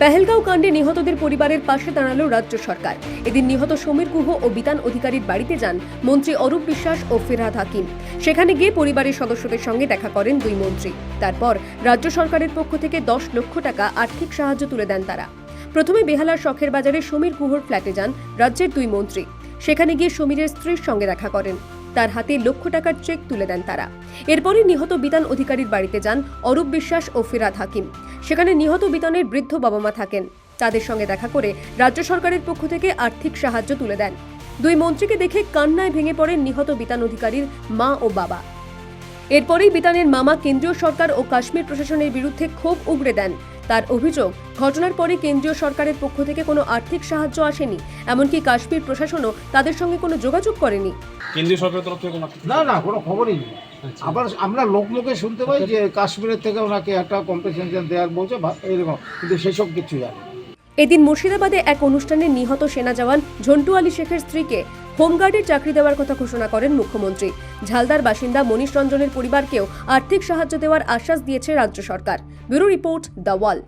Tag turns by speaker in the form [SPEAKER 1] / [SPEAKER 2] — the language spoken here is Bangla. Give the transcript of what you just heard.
[SPEAKER 1] পেহেলগাঁও কাণ্ডে নিহতদের পরিবারের পাশে দাঁড়াল রাজ্য সরকার। এদিন নিহত সমীর গুহ ও বিতান অধিকারীর বাড়িতে যান মন্ত্রী অরূপ বিশ্বাস ও ফিরহাদ হাকিম। সেখানে গিয়ে পরিবারের সদস্যদের সঙ্গে দেখা করেন দুই মন্ত্রী। তারপর রাজ্য সরকারের পক্ষ থেকে দশ লক্ষ টাকা আর্থিক সাহায্য তুলে দেন তারা। প্রথমে বেহালার শখের বাজারে সমীর গুহর ফ্ল্যাটে যান রাজ্যের দুই মন্ত্রী। সেখানে গিয়ে সমীরের স্ত্রীর সঙ্গে দেখা করেন। তার হাতে লক্ষ টাকার চেক তুলে দেন তারা। এরপরই নিহত বিতান অধিকারীর বাড়িতে যান অরূপ বিশ্বাস ও ফিরাদ হাকিম। সেখানে নিহত বিতানের বৃদ্ধ বাবা মা থাকেন। তাদের সঙ্গে দেখা করে রাজ্য সরকারের পক্ষ থেকে আর্থিক সাহায্য তুলে দেন। দুই মন্ত্রীকে দেখে কান্নায় ভেঙে পড়েন নিহত বিতান অধিকারীর মা ও বাবা। এরপরেই বিতানের মামা কেন্দ্রীয় সরকার ও কাশ্মীর প্রশাসনের বিরুদ্ধে ক্ষোভ উগড়ে দেন। তার অভিযোগ ঘটনার পরে কেন্দ্রীয় সরকারের পক্ষ থেকে কোনো আর্থিক সাহায্য আসেনি। এমনকি কাশ্মীর প্রশাসনও তাদের সঙ্গে কোনো যোগাযোগ করেনি।
[SPEAKER 2] কেন্দ্রীয় সরকারের তরফ থেকে কোনো
[SPEAKER 3] না না কোনো খবরই নেই। আবার আমরা লোক লোকে শুনতে পাই যে কাশ্মীরের থেকে ওনাকে একটা কম্পেনসেশন দেওয়ার বলছে ভা- এরকম কিন্তু সেসব কিছু জানি না।
[SPEAKER 1] এদিন মুর্শিদাবাদে এক অনুষ্ঠানে নিহত সেনা জওয়ান ঝন্টু আলী শেখের স্ত্রীকে হোমগার্ডের চাকরি দেওয়ার কথা ঘোষণা করেন মুখ্যমন্ত্রী। ঝালদার বাসিন্দা মনীষ রঞ্জনের পরিবারকেও আর্থিক সাহায্য দেওয়ার আশ্বাস দিয়েছে রাজ্য সরকার। Bureau report the Wall.